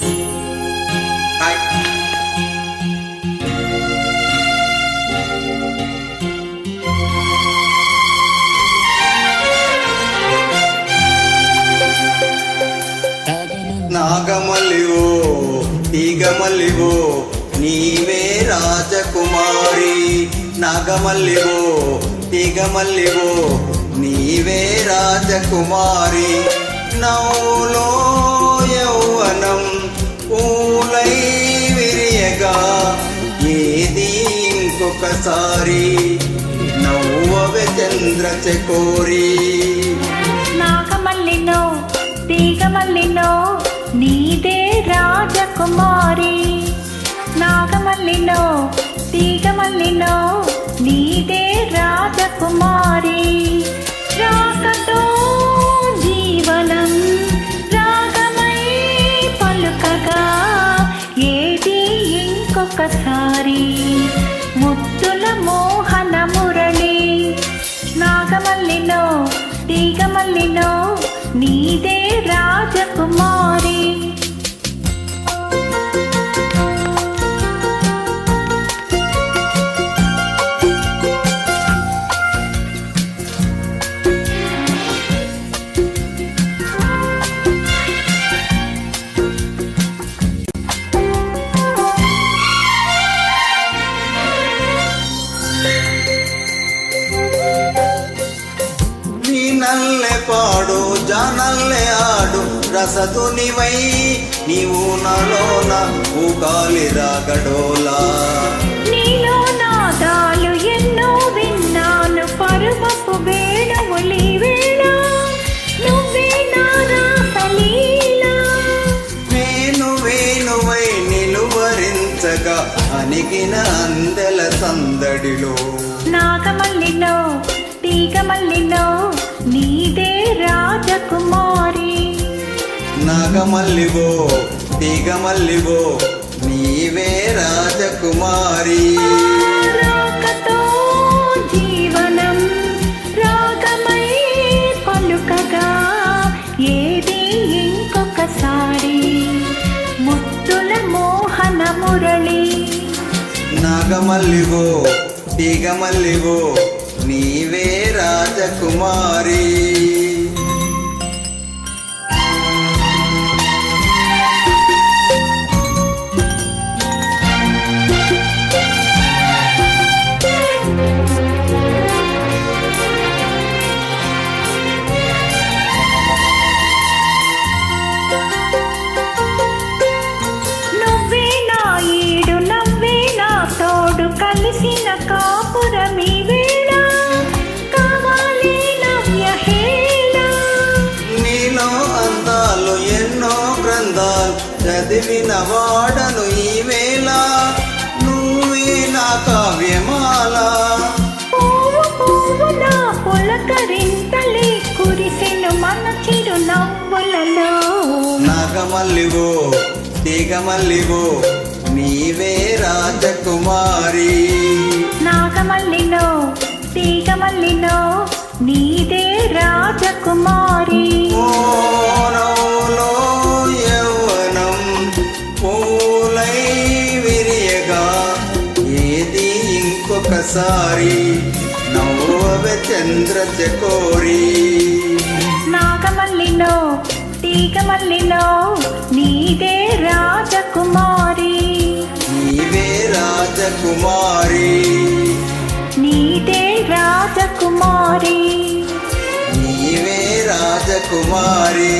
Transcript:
Hi నాగమల్లివో తీగమల్లివో నీవే రాజకుమారి. నాగమల్లివో తీగమల్లివో నీవే రాజకుమారి. నవ్వులో యౌవనం పూలై విరియగా ఏది ఇంకొకసారి నవ్వవే చంద్ర చకోరి నాగమల్లినో తీగమల్లినో నీదే రాజకుమారి. నాగమల్లినో తీగమల్లినో నీదే రాజకుమారి. రాక ఒక్కసారి ముద్దుల మోహన మురళి నాగమల్లిలో తీగమల్లిలో నీదే రాజకుమార్. ನೀನಲ್ಲೇ ಪಾಡು ಜಾನಲ್ಲೇ ಆಡು ರಸದುನಿವೈ ನೀವು ನಲೋನ ಊಗಾಲಿ ರಾಗಡೋಲ నీలో నాదాలు ఎన్నో విన్నాను పరువపు వేణువులి వేళ నువ్వే నా రాసలీలా వేణు వేణువై నిలువరించగా అణిగిన అందెల సందడిలో నాగమల్లిలో తీగమల్లిలో నాగమల్లివో తీగమల్లివో నీవే రాజకుమారి. జీవనం రాగమై పలుకగా ఏది ఇంకొకసారి ముత్తుల మోహన మురళి నాగమల్లివో తీగమల్లివో నీవే రాజకుమారి. చదివిన వాడను ఈ వేళ. నువ్వే నా కావ్యమాల. నాగమల్లివో తీగమల్లివో నీవే రాజకుమారి. నాగమల్లిలో తీగమల్లిలో ఇంకొకసారి నవ్వవే చంద్ర చకోరి. నాగమల్లిలో తీగమల్లిలో నీదే రాజకుమారి. నీవే రాజకుమారి. నీదే రాజకుమారి. నీవే రాజకుమారి.